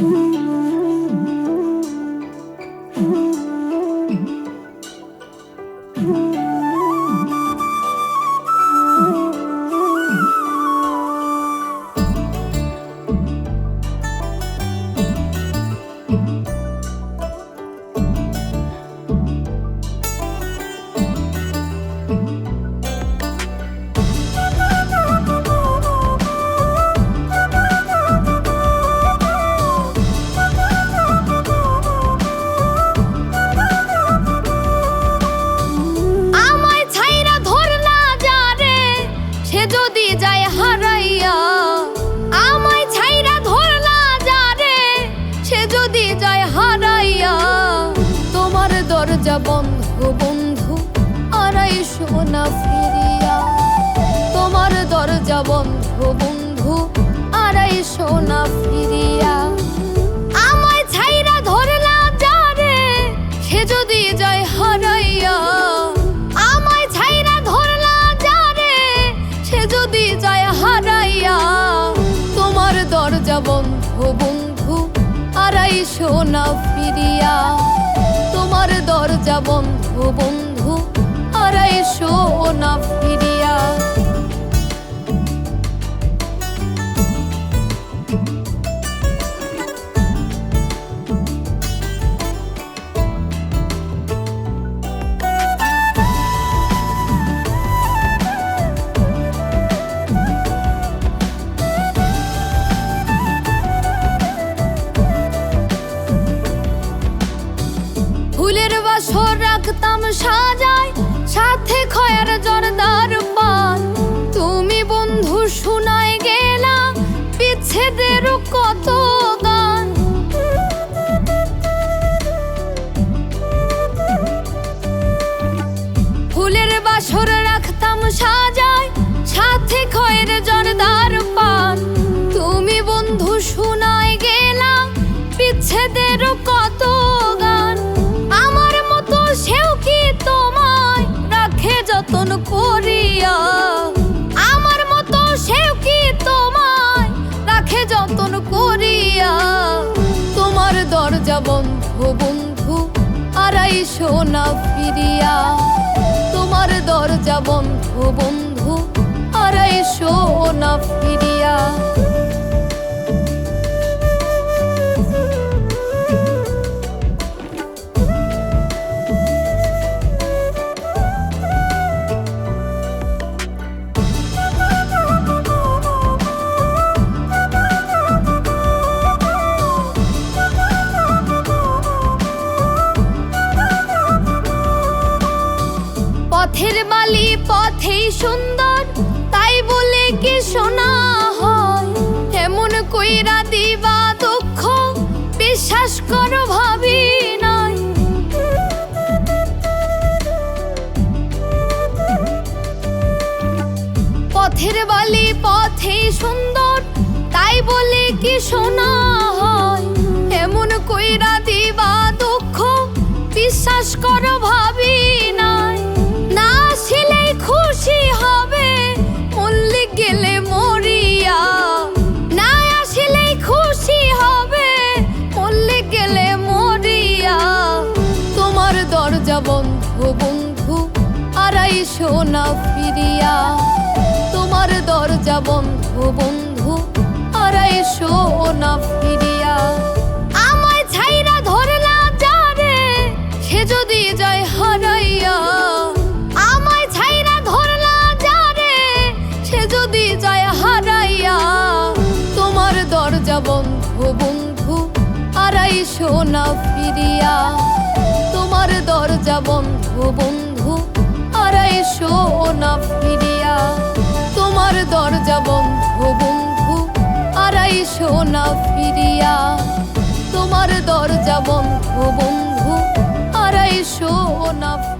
আমায় আড়াইশো না ফিরিয়া। আমায় ছাইরা ধরলা যারে, সে যদি যায় হারাইয়া। আমায় ছাইরা ধরলা যারে, সে যদি যায় হারাইয়া। তোমার দরজা বন্ধ বন্ধু আড়াইশো না ফিরিয়া। তোমার দরজা বন্ধ বন্ধু আড়াইশো না ফিরিয়া। বাসর রাখতাম সাজায়। সাথে খয়ার জর্দার করিয়া। আমার মতো সেও কি তোমায় রাখে যতন করিয়া? তোমার দরজা বন্ধু বন্ধু আড়াইশো না ফিরিয়া। তোমার দরজা বন্ধ, বন্ধু আড়াইশো না ফিরিয়া। পথের বালি পথেই সুন্দর, তাই বলে কি শোনা হয়? এমন কইরা দিবা দুঃখ, বিশ্বাস করো ভাবি নাই। পথের বালি পথেই সুন্দর, তাই বলে কি শোনা হয়? এমন কইরা দিবা দুঃখ, বিশ্বাস করো আড়াইশো না ফিরিয়া। তোমার দরজা বন্ধ, বন্ধু আড়াইশো না ফিরিয়া। আমায় ছাইরা ধরলা যারে সে যদি যায় হারাইয়া। আমায় ছাইরা ধরলা যারে সে যদি যায় হারাইয়া। তোমার দরজা বন্ধ, বন্ধু আড়াইশো না ফিরিয়া। তোমার দরজা বন্ধ, বন্ধু আড়াইশো না ফিরিয়া। তোমার দরজা বন্ধ, বন্ধু আড়াইশো না ফিরিয়া। তোমার দরজা বন্ধ, বন্ধু আড়াইশো না ফিরিয়া